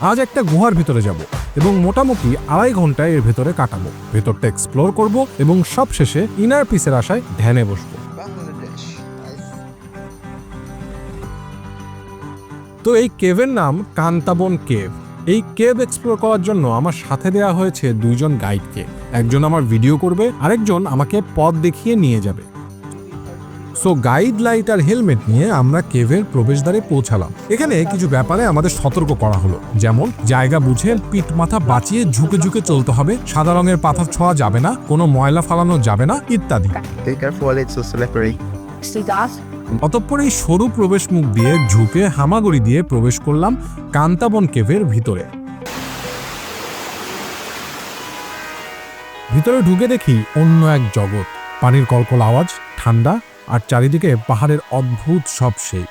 আজ একটা গুহার ভিতরে যাব এবং মোটামুটি আড়াই ঘন্টায় এর ভেতরে কাটাবো। ভেতরটা এক্সপ্লোর করব এবং সব শেষে ইনার পিসের আশায় ধ্যানে বসবো। তো এই কেভের নাম কান্তাবন কেভ। এই কেভ এক্সপ্লোর করার জন্য আমার সাথে দেওয়া হয়েছে দুইজন গাইডকে একজন আমার ভিডিও করবে, আরেকজন আমাকে পথ দেখিয়ে নিয়ে যাবে। সো গাইড লাইট আর হেলমেট নিয়ে আমরা কেভের প্রবেশদ্বারে পৌঁছালাম। এখানে কিছু ব্যাপারে আমাদের সতর্ক করা হলো। যেমন জায়গা বুঝে পিঠ মাথা বাঁচিয়ে ঝুঁকে ঝুঁকে চলতে হবে সাদা রঙের পাথর ছোঁয়া যাবে না কোনো ময়লা ফালানো যাবে না ইত্যাদি. অতঃপর এই সরু প্রবেশ মুখ দিয়ে ঝুঁকে হামাগুড়ি দিয়ে প্রবেশ করলাম কান্তাবন কেভের ভিতরে। ভিতরে ঢুকে দেখি অন্য এক জগৎ। পানির কলকল আওয়াজ ঠান্ডা আর চারিদিকে পাহাড়ের অদ্ভুত সব সেই।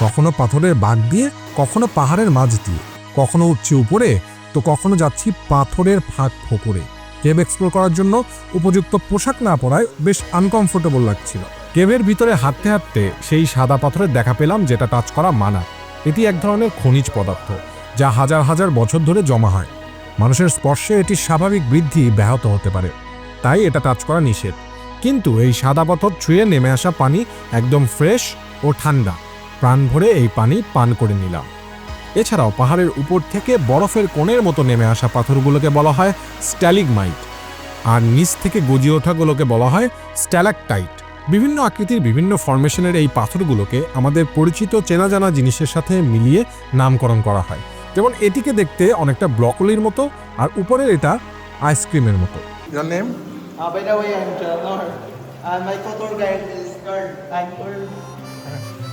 কখনো পাথরের বাগ দিয়ে, কখনো পাহাড়ের মাঝ দিয়ে, কখনো উঠছি উপরে, তো কখনো যাচ্ছি পাথরের ফাঁক ফোকরে। কেভ এক্সপ্লোর করার জন্য উপযুক্ত পোশাক না পরায় বেশ আনকমফোর্টেবল লাগছিল। কেভের ভিতরে হাঁটতে হাঁটতে সেই সাদা পাথরের দেখা পেলাম যেটা টাচ করা মানা। এটি এক ধরনের খনিজ পদার্থ, যা হাজার হাজার বছর ধরে জমা হয়। মানুষের স্পর্শে এটির স্বাভাবিক বৃদ্ধি ব্যাহত হতে পারে। তাই এটা টাচ করা নিষেধ। কিন্তু এই সাদা পাথর ছুঁয়ে নেমে আসা পানি একদম ফ্রেশ ও ঠান্ডা। প্রাণ ভরে এই পানি পান করে নিলাম। এছাড়াও পাহাড়ের উপর থেকে বরফের কোণের মতো নেমে আসা পাথরগুলোকে বলা হয় স্ট্যালিগমাইট। আর নিচ থেকে গজিয়ে ওঠাগুলোকে বলা হয় স্ট্যালাকটাইট। বিভিন্ন আকৃতির বিভিন্ন ফরমেশনের এই পাথরগুলোকে আমাদের পরিচিত চেনা জানা জিনিসের সাথে মিলিয়ে নামকরণ করা হয়। যেমন এটিকে দেখতে অনেকটা ব্রকলির মতো, আর উপরের এটা আইসক্রিমের মতো? Uh, by the way, I'm Janor. Uh, my co-tour guide is Carl.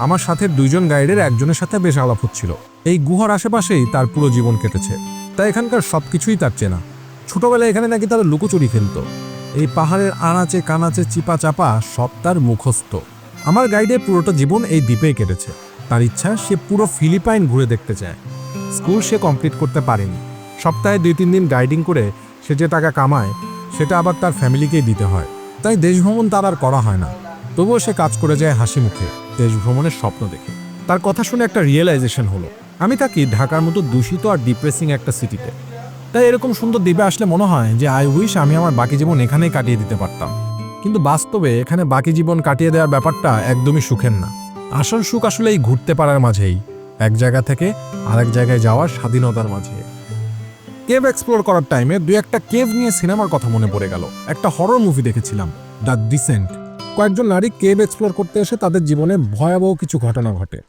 আমার সাথে দুইজন গাইডের একজনের সাথে বেশ আলাপ হচ্ছিল। এই গুহার আশেপাশেই তার পুরো জীবন কেটেছে। তাই এখানকার সব কিছুই তার চেনা। ছোটবেলায় এখানে নাকি তারা লুকোচুরি খেলত। এই পাহাড়ের আনাচে কানাচে চিপা চাপা সব তার মুখস্থ। আমার গাইডের পুরোটা জীবন এই দ্বীপেই কেটেছে। তার ইচ্ছা সে পুরো ফিলিপাইন ঘুরে দেখতে চায়। স্কুল সে কমপ্লিট করতে পারেনি। সপ্তাহে দুই তিন দিন গাইডিং করে সে যে টাকা কামায় সেটা আবার তার ফ্যামিলিকেই দিতে হয়। তাই দেশ ভ্রমণ তার আর করা হয় না। তবুও সে কাজ করে যায় হাসি মুখে দেশ ভ্রমণের স্বপ্ন দেখে। তার কথা শুনে একটা রিয়েলাইজেশন হলো। আমি থাকি ঢাকার মতো দূষিত আর ডিপ্রেসিং একটা সিটিতে তাই এরকম সুন্দর দ্বীপে আসলে মনে হয় যে আই উইশ আমি আমার বাকি জীবন এখানেই কাটিয়ে দিতে পারতাম। কিন্তু বাস্তবে এখানে বাকি জীবন কাটিয়ে দেওয়ার ব্যাপারটা একদমই সুখের না। আসল সুখ আসলে এই ঘুরতে পারার মাঝেই, এক জায়গা থেকে আরেক জায়গায় যাওয়ার স্বাধীনতার মাঝে। কেভ এক্সপ্লোর করার টাইমে দুই একটা কেভ নিয়ে সিনেমার কথা মনে পড়ে গেল। একটা হরর মুভি দেখেছিলাম দ্য ডিসেন্ট কয়েকজন নারী কেভ এক্সপ্লোর করতে এসে তাদের জীবনে ভয়াবহ কিছু ঘটনা ঘটে।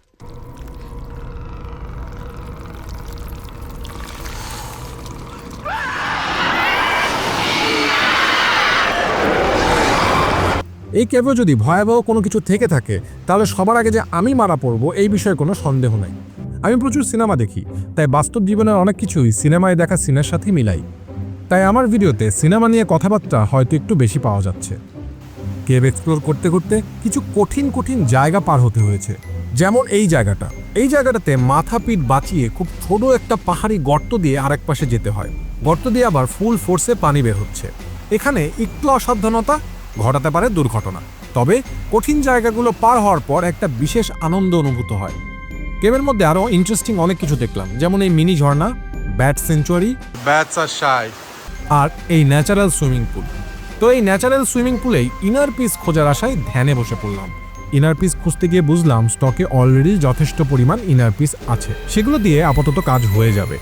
এই কেভে যদি ভয়াবহ কোনো কিছু থেকে থাকে, তাহলে সবার আগে যে আমি মারা পড়ব, এই বিষয়ে কোনো সন্দেহ নাই। আমি প্রচুর সিনেমা দেখি, তাই বাস্তব জীবনের অনেক কিছুই সিনেমায় দেখা সিনের সাথে মিলাই। তাই আমার ভিডিওতে সিনেমা নিয়ে কথাবার্তা হয়তো একটু বেশি পাওয়া যাচ্ছে। কেভ এক্সপ্লোর করতে করতে কিছু কঠিন কঠিন জায়গা পার হতে হয়েছে। যেমন এই জায়গাটা। এই জায়গাটাতে মাথা পিঠ বাঁচিয়ে খুব ছোট একটা পাহাড়ি গর্ত দিয়ে আরেক পাশে যেতে হয়। গর্ত দিয়ে আবার ফুল ফোর্সে পানি বের হচ্ছে। এখানে একটু অসাবধানতা ঘটাতে পারে দুর্ঘটনা। তবে কঠিন জায়গাগুলো পার হওয়ার পর একটা বিশেষ আনন্দ অনুভূত হয়। কেভের মধ্যে আরও ইন্টারেস্টিং অনেক কিছু দেখলাম। যেমন এই মিনি ঝর্ণা ব্যাট সেঞ্চুয়ারি ব্যাটস আর shy. আর এই ন্যাচারাল সুইমিং পুল তো এই ন্যাচারাল সুইমিং পুলেই ইনার পিস খোঁজার আশায় ধ্যানে বসে পড়লাম। ইনার পিস খুঁজতে গিয়ে বুঝলাম স্টকে অলরেডি যথেষ্ট পরিমাণ ইনার পিস আছে। সেগুলো দিয়ে আপাতত কাজ হয়ে যাবে.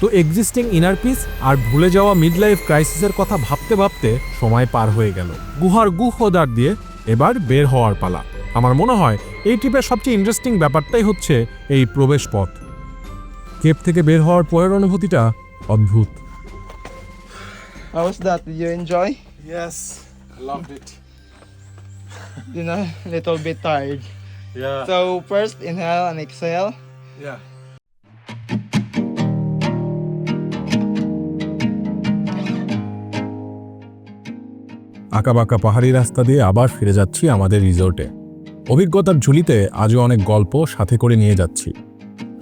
তো এক্সিস্টিং ইনার পিস আর ভুলে যাওয়া মিড লাইফ ক্রাইসিসের কথা ভাবতে ভাবতে সময় পার হয়ে গেল। গুহার গুহদার দিয়ে এবার বের হওয়ার পালা আমার মনে হয় এই ট্রিপের সবচেয়ে ইন্টারেস্টিং ব্যাপারটাই হচ্ছে এই প্রবেশ পথ কেপ থেকে বের হওয়ার পরের অনুভূতিটা অদ্ভুত How was that? Did you enjoy? Yes, I loved it. You know, a little bit tired. Yeah. So first inhale and exhale. yeah. আঁকাবাঁকা পাহাড়ি রাস্তা দিয়ে আবার ফিরে যাচ্ছি আমাদের রিসোর্টে। অভিজ্ঞতার ঝুলিতে আজও অনেক গল্প সাথে করে নিয়ে যাচ্ছি।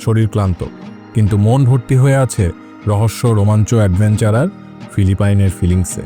শরীর ক্লান্ত, কিন্তু মন ভর্তি হয়ে আছে রহস্য, রোমাঞ্চ, অ্যাডভেঞ্চার আর ফিলিপাইনের ফিলিংসে।